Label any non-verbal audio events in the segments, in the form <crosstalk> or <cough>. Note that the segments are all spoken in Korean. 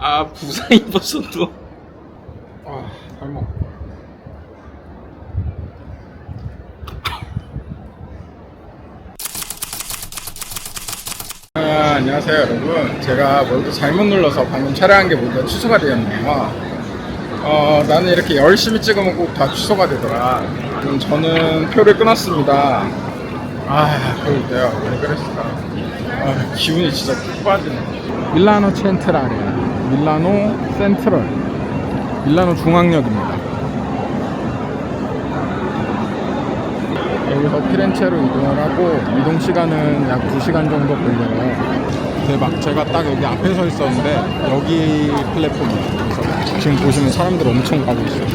아 부상 입었어 또. 아, 발목. 아, 안녕하세요 여러분. 제가 뭘또 잘못 눌러서 방금 촬영한 게 모두 취소가 되었네요. 어, 나는 이렇게 열심히 찍으면 꼭 다 취소가 되더라. 그럼 저는 표를 끊었습니다. 아 그럴 때요. 왜 그랬을까? 아, 기분이 진짜 푹 빠지네. 밀라노 첸트라레 밀라노 센트럴 밀라노 중앙역입니다 여기서 피렌체로 이동을 하고 이동 시간은 약 2시간 정도 걸려요. 대박. 제가 딱 여기 앞에 서 있었는데 여기 플랫폼이에요. 그래서 지금 보시면 사람들 엄청 가고 있어요.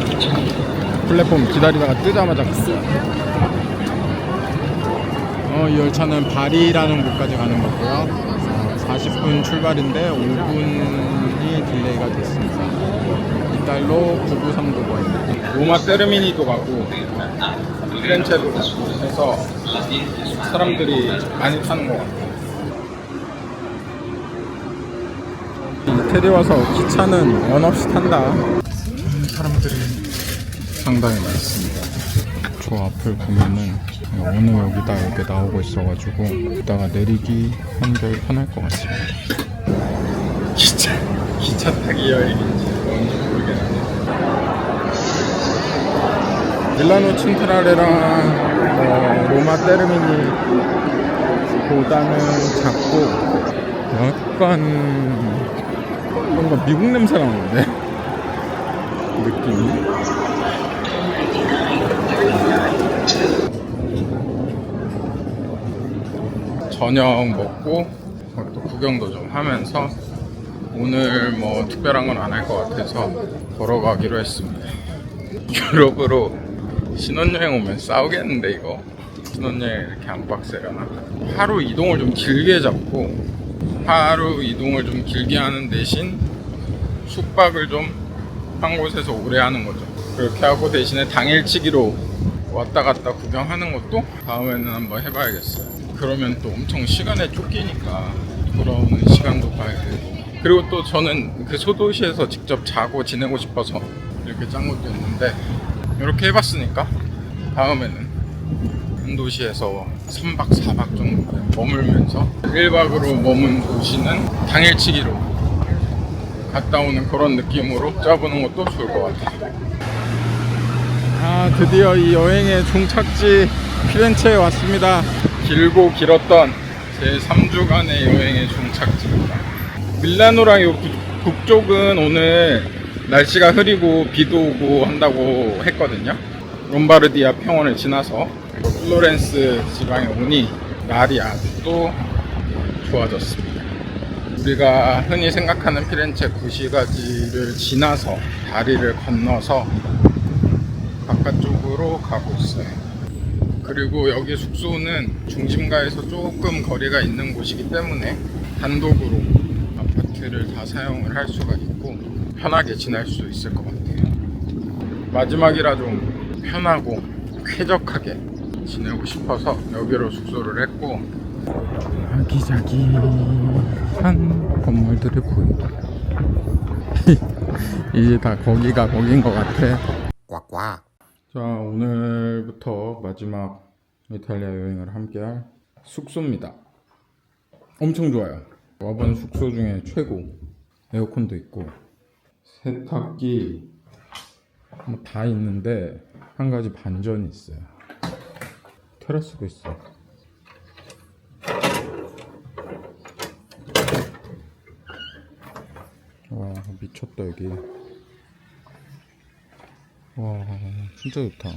플랫폼 기다리다가 뜨자마자 갔어요. 어, 이 열차는 바리라는 곳까지 가는 거고요. 어, 40분 출발인데 5분이 딜레이가 됐습니다. 이달로 99399입니다. 로마 세르미니도 가고 피렌체도 가고 해서 사람들이 많이 타는 것 같아요. 이태리 와서 기차는 원 없이 탄다. 사람들이 상당히 많습니다. 저 앞을 보면은 어느 여기다 이렇게 나오고 있어가지고 이따가 내리기 한결 편할 것 같습니다. 기차 타기 여행인지 뭔지 모르겠는데. 밀라노 친트라레랑 뭐 로마 테르미니 보다는 작고 약간 뭔가 미국 냄새 나는데 느낌이 저녁 먹고 또 구경도 좀 하면서 오늘 뭐 특별한 건 안 할 것 같아서 걸어가기로 했습니다. 유럽으로 신혼여행 오면 싸우겠는데 이거? 신혼여행 이렇게 안 빡세려나? 하루 이동을 좀 길게 잡고 하루 이동을 좀 길게 하는 대신 숙박을 좀 한 곳에서 오래 하는 거죠. 그렇게 하고 대신에 당일치기로 왔다 갔다 구경하는 것도 다음에는 한번 해봐야겠어요. 그러면 또 엄청 시간에 쫓기니까 돌아오는 시간도 봐야 되고 그리고 또 저는 그 소도시에서 직접 자고 지내고 싶어서 이렇게 짠 것도 있는데 이렇게 해봤으니까 다음에는 한 도시에서 3박 4박 정도 머물면서 1박으로 머문 도시는 당일치기로 갔다 오는 그런 느낌으로 짜보는 것도 좋을 것 같아요. 아 드디어 이 여행의 종착지 피렌체에 왔습니다. 길고 길었던 제 3주간의 여행의 종착지입니다. 밀라노랑 요 북- 북쪽은 오늘 날씨가 흐리고 비도 오고 한다고 했거든요. 롬바르디아 평원을 지나서 플로렌스 지방에 오니 날이 또 좋아졌습니다. 우리가 흔히 생각하는 피렌체 구시가지를 지나서 다리를 건너서 바깥쪽으로 가고 있어요. 그리고 여기 숙소는 중심가에서 조금 거리가 있는 곳이기 때문에 단독으로 아파트를 다 사용을 할 수가 있고 편하게 지낼 수 있을 것 같아요. 마지막이라 좀 편하고 쾌적하게 지내고 싶어서 여기로 숙소를 했고 아기자기한 건물들이 보인다. <laughs> 이제 다 거기가 거긴 것 같아. 꽉꽉. 자 오늘부터 마지막 이탈리아 여행을 함께할 숙소입니다. 엄청 좋아요. 와본 숙소 중에 최고. 에어컨도 있고 세탁기 뭐 다 있는데 한 가지 반전이 있어요. 테라스도 있어. 와 미쳤다 여기. 와 진짜 좋다.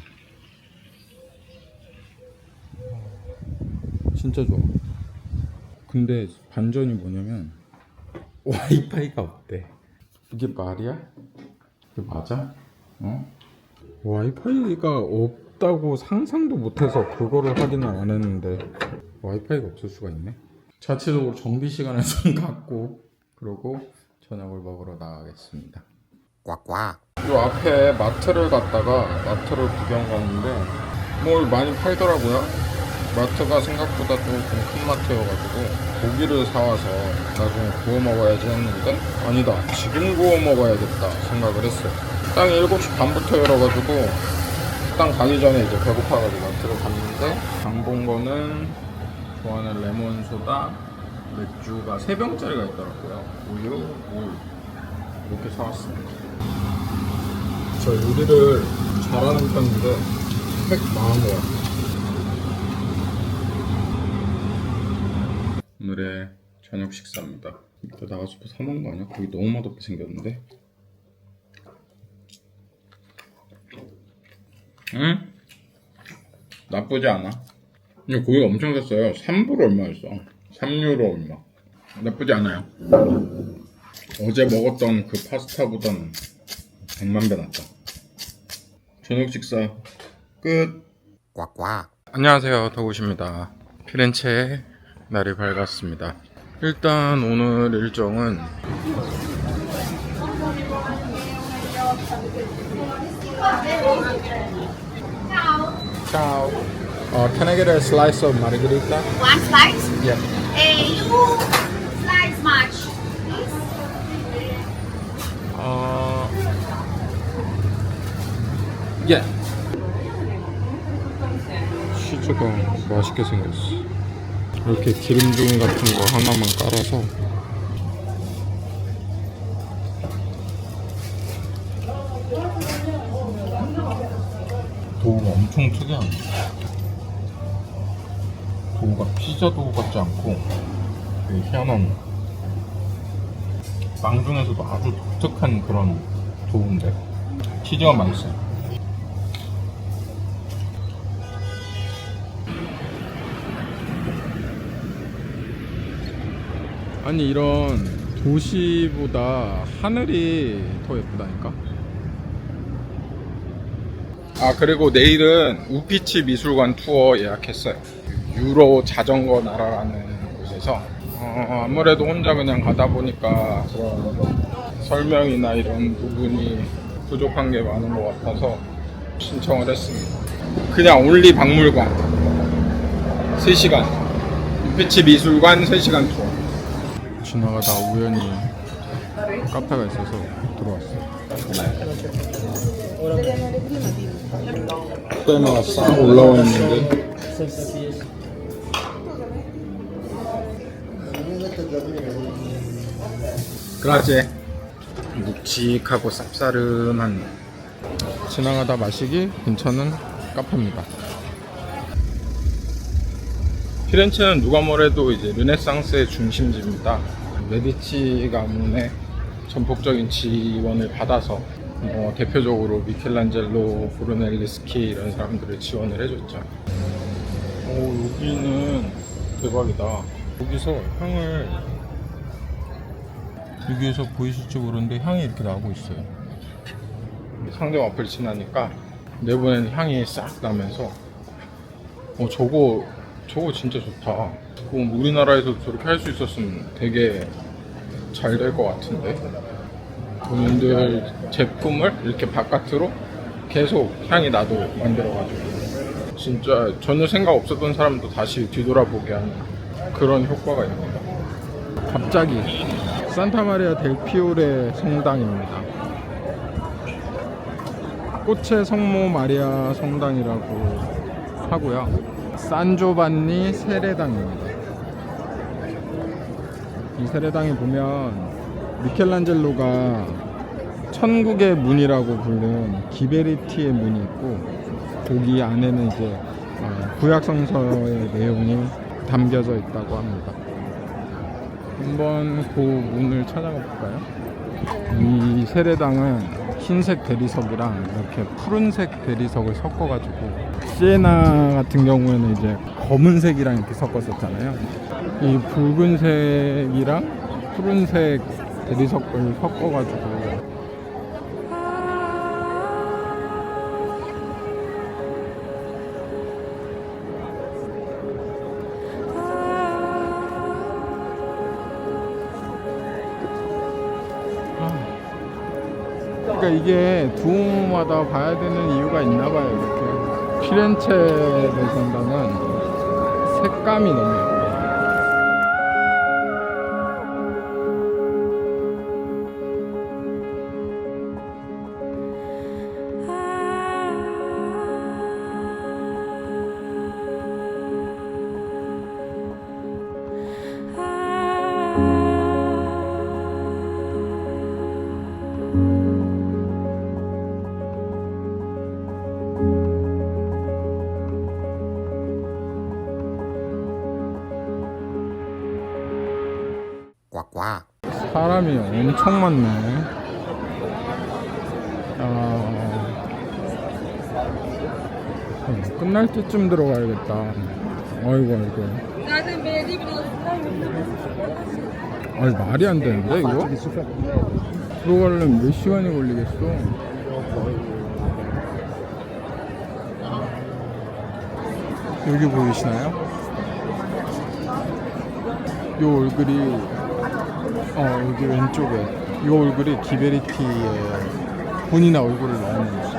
와, 진짜 좋아. 근데 반전이 뭐냐면 와이파이가 없대. 이게 말이야? 이게 맞아? 어? 와이파이가 없다고 상상도 못해서 그거를 확인을 안 했는데 와이파이가 없을 수가 있네. 자체적으로 정비 시간을 좀 <laughs> 갖고 그러고 저녁을 먹으러 나가겠습니다. 꽉꽉. 요 앞에 마트를 갔다가 마트를 구경 갔는데 뭘 많이 팔더라고요. 마트가 생각보다 조금 큰 마트여가지고 고기를 사와서 나중에 구워 먹어야지 했는데 아니다 지금 구워 먹어야겠다 생각을 했어요. 땅이 7시 반부터 열어가지고 식당 가기 전에 이제 배고파가지고 마트를 갔는데 장 본 거는 좋아하는 레몬소다 맥주가 3병짜리가 있더라고요. 우유, 물 이렇게 사왔습니다. 저 요리를 잘하는 편인데 팩 망한 것 같아요 오늘의 저녁 식사입니다. 이따 나가서 뭐사 먹는 거 아니야? 거기 너무 맛없게 생겼는데? 응? 나쁘지 않아. 근데 고기가 엄청 샀어요. 3불 얼마였어? 3유로 얼마? 나쁘지 않아요. 어제 먹었던 그 파스타보다는 100만 배 낫다. 저녁 식사 끝. 꽉꽉. 안녕하세요. 더구십니다. 피렌체에 날이 밝았습니다 일단 오늘 일정은 Ciao. Uh, can I get a slice of margarita? One slice? Yeah. Eh, you slice much, please? 어... 예. 치즈가 맛있게 생겼어. 이렇게 기름 종이 같은 거 하나만 깔아서. 도우가 엄청 특이한데 도우가 피자 도우 같지 않고 되게 희한한 빵 중에서도 아주 독특한 그런 도우인데 치즈가 맛있어요 아니 이런 도시보다 하늘이 더 예쁘다니까? 아 그리고 내일은 우피치 미술관 투어 예약했어요. 유로 자전거 나라라는 곳에서. 어, 아무래도 혼자 그냥 가다 보니까 그런 설명이나 이런 부분이 부족한 게 많은 것 같아서 신청을 했습니다. 그냥 올리 박물관. 3시간. 우피치 미술관 3시간 투어 지나가다 우연히 카페가 있어서 들어왔어요. 때마다 싹 올라와 있는데? 그라제 묵직하고 쌉싸름한 지나가다 마시기 괜찮은 카페입니다. 피렌체는 누가 뭐래도 이제 르네상스의 중심지입니다 메디치 가문의 전폭적인 지원을 받아서 뭐 대표적으로 미켈란젤로, 브루넬리스키 이런 사람들을 지원을 해줬죠. 오 여기는 대박이다. 여기서 향을 여기에서 보이실지 모르는데 향이 이렇게 나고 있어요. 상점 앞을 지나니까 내부에는 향이 싹 나면서 어 저거 저거 진짜 좋다. 그럼 우리나라에서 저렇게 할 수 있었으면 되게 잘 될 것 같은데. 본인들 제품을 이렇게 바깥으로 계속 향이 나도 만들어가지고 진짜 전혀 생각 없었던 사람도 다시 뒤돌아보게 하는 그런 효과가 있습니다. 갑자기 산타마리아 델 피오레 성당입니다. 꽃의 성모 마리아 성당이라고 하고요. 산조반니 세례당입니다. 이 세례당에 보면 미켈란젤로가 천국의 문이라고 부르는 기베리티의 문이 있고 거기 안에는 이제 어, 구약 성서의 내용이 담겨져 있다고 합니다. 한번 그 문을 찾아가 볼까요? 이 세례당은 흰색 대리석이랑 이렇게 푸른색 대리석을 섞어가지고 시에나 같은 경우에는 이제 검은색이랑 이렇게 섞었었잖아요. 이 붉은색이랑 푸른색 대리석을 섞어가지고 그러니까 이게 두오마다 봐야 되는 이유가 있나 봐요 이렇게 피렌체 대성당은 색감이 너무 예뻐. 사람이 엄청 많네. 아, 어, 끝날 때쯤 들어가야겠다. 아이고 아이고. 아니 말이 안 되는데 이거? 들어가려면 몇 시간이 걸리겠어? 여기 보이시나요? 요 얼굴이 어 여기 왼쪽에 이 얼굴이 기베리티의 본인의 얼굴을 넣는 거죠.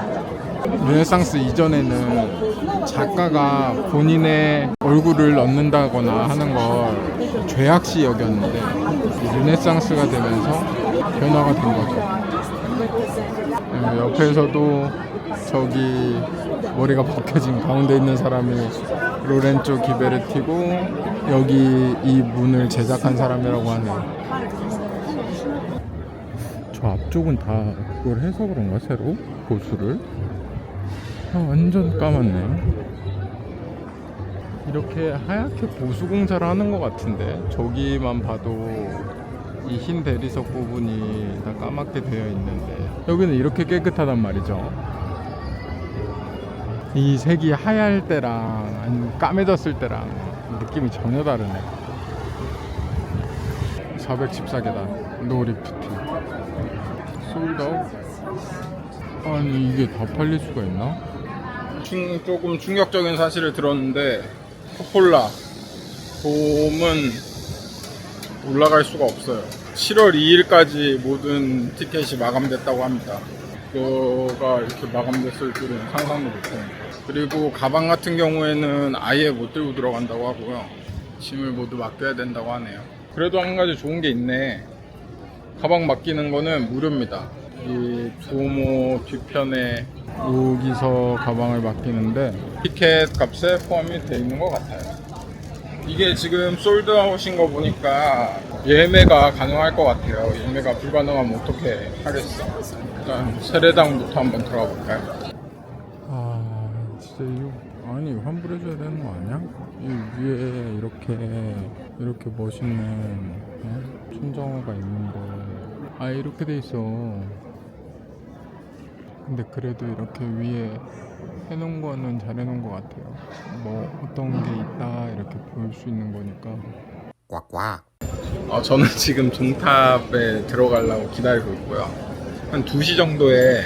르네상스 이전에는 작가가 본인의 얼굴을 넣는다거나 하는 걸 죄악시 여겼는데 이 르네상스가 되면서 변화가 된 거죠. 어, 옆에서도 저기 머리가 벗겨진 가운데 있는 사람이 로렌조 기베르티고 여기 이 문을 제작한 사람이라고 하네요. 저 앞쪽은 다 그걸 해서 그런가 새로? 보수를? 아, 완전 까맣네. 이렇게 하얗게 보수 공사를 하는 것 같은데 저기만 봐도 이 흰 대리석 부분이 다 까맣게 되어 있는데 여기는 이렇게 깨끗하단 말이죠 이 색이 하얄 때랑 까매졌을 때랑 느낌이 전혀 다르네. 414계단 노리프트. 솔드아웃 아니 이게 다 팔릴 수가 있나? 충, 조금 충격적인 사실을 들었는데 코폴라. 돔은 올라갈 수가 없어요. 7월 2일까지 모든 티켓이 마감됐다고 합니다 그거가 이렇게 마감됐을 줄은 상상도 못했는데 그리고 가방 같은 경우에는 아예 못 들고 들어간다고 하고요 짐을 모두 맡겨야 된다고 하네요 그래도 한 가지 좋은 게 있네 가방 맡기는 거는 무료입니다. 이 두오모 뒤편에 여기서 가방을 맡기는데 티켓 값에 포함이 되어 있는 것 같아요. 이게 지금 솔드아웃인 거 보니까 예매가 가능할 것 같아요. 예매가 불가능하면 어떻게 하겠어? 일단 세례당부터 한번 들어가 볼까요? 아 진짜 이거 아니 환불해줘야 되는 거 아니야? 이 위에 이렇게 이렇게 멋있는 어? 천정화가 있는데 아 이렇게 돼 있어. 근데 그래도 이렇게 위에 해놓은 거는 잘 해놓은 것 같아요. 뭐 어떤 게 있다 이렇게 보일 수 있는 거니까. 꽉꽉. 어, 저는 지금 종탑에 들어가려고 기다리고 있고요. 한 2시 정도에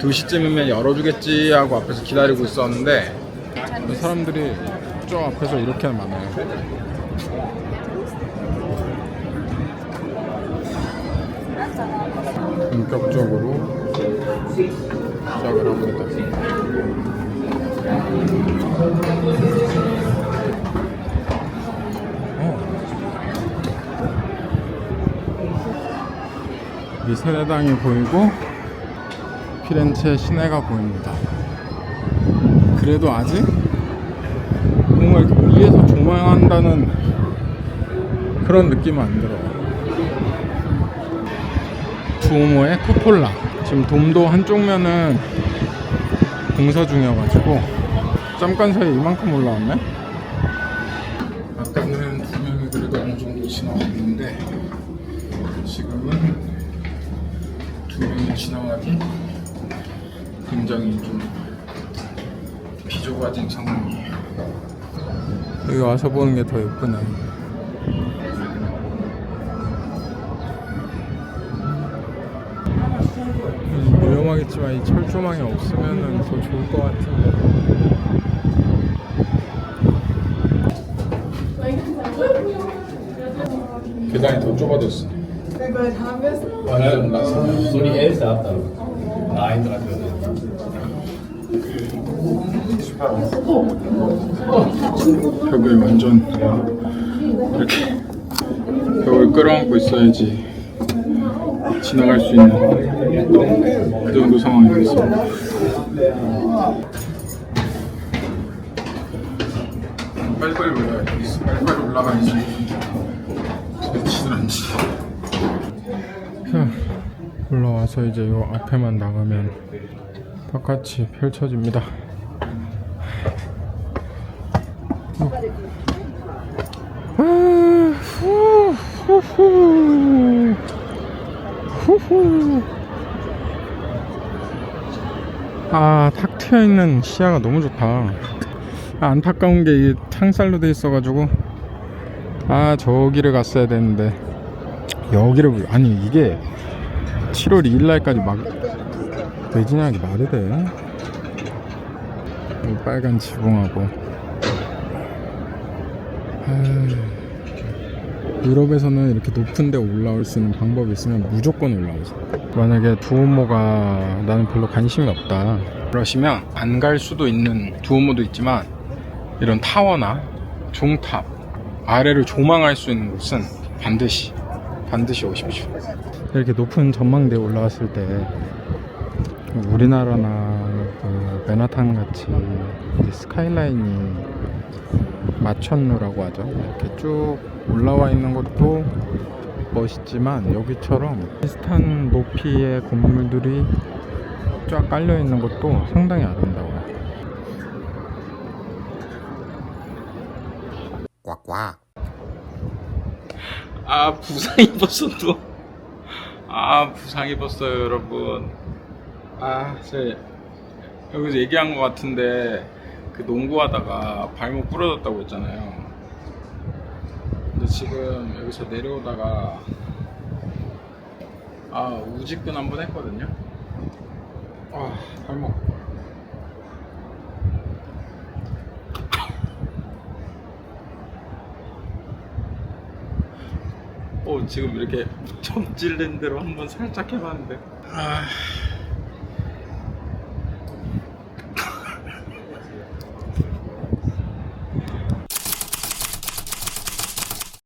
2시쯤이면 열어주겠지 하고 앞에서 기다리고 있었는데 사람들이 저 앞에서 이렇게 많아요. 본격적으로 시작을 합니다. 어. 이 세례당이 보이고 피렌체 시내가 보입니다. 그래도 아직 뭔가 이렇게 위에서 조망한다는 그런 느낌은 안 들어요. 두오모의 쿠폴라. 지금 돔도 한쪽 면은 공사 중이어가지고 잠깐 사이에 이만큼 올라왔네. 아까는 두 명이 그래도 어느 정도 지나갔는데 지금은 지나가기 굉장히 좀 비좁아진 상황이에요. 여기 와서 보는 게 더 예쁘네. 음, 위험하겠지만 이 철조망이 없으면 더 좋을 것 같은데. 계단이 더 좁아졌어. So die erste Abteilung. Nein, drei Viertel. 벽을 완전 이렇게 벽을 끌어안고 있어야지 지나갈 수 있는 그 정도 상황이 됐습니다. 빨리빨리 올라가야지. 빨리빨리 올라가야지. 자, 올라와서 이제 요 앞에만 나가면 바깥이 펼쳐집니다. 아, 탁 트여 있는 시야가 너무 좋다. 아, 안타까운 게 이게 창살로 돼 있어가지고 아 저기를 갔어야 되는데 여기를 아니 이게 7월 2일 날까지 막 매진하기 말이 돼. 이 빨간 지붕하고 아, 유럽에서는 이렇게 높은 데 올라올 수 있는 방법이 있으면 무조건 올라오세요. 만약에 두오모가 나는 별로 관심이 없다. 그러시면 안 갈 수도 있는 두오모도 있지만 이런 타워나 종탑 아래를 조망할 수 있는 곳은 반드시 반드시 오십시오. 이렇게 높은 전망대에 올라왔을 때 우리나라나 그 맨하탄 같이 스카이라인이 마천루라고 하죠. 이렇게 쭉 올라와 있는 것도 멋있지만 여기처럼 비슷한 높이의 건물들이 쫙 깔려 있는 것도 상당히 아름다워요. 아 부상 입었어도 아 부상 입었어요 여러분. 아 제가 여기서 얘기한 것 같은데 그 농구하다가 발목 부러졌다고 했잖아요. 근데 지금 여기서 내려오다가 아 우직근 한번 했거든요. 아 발목 어 지금 이렇게 점 찔린 대로 한번 살짝 해봤는데. 아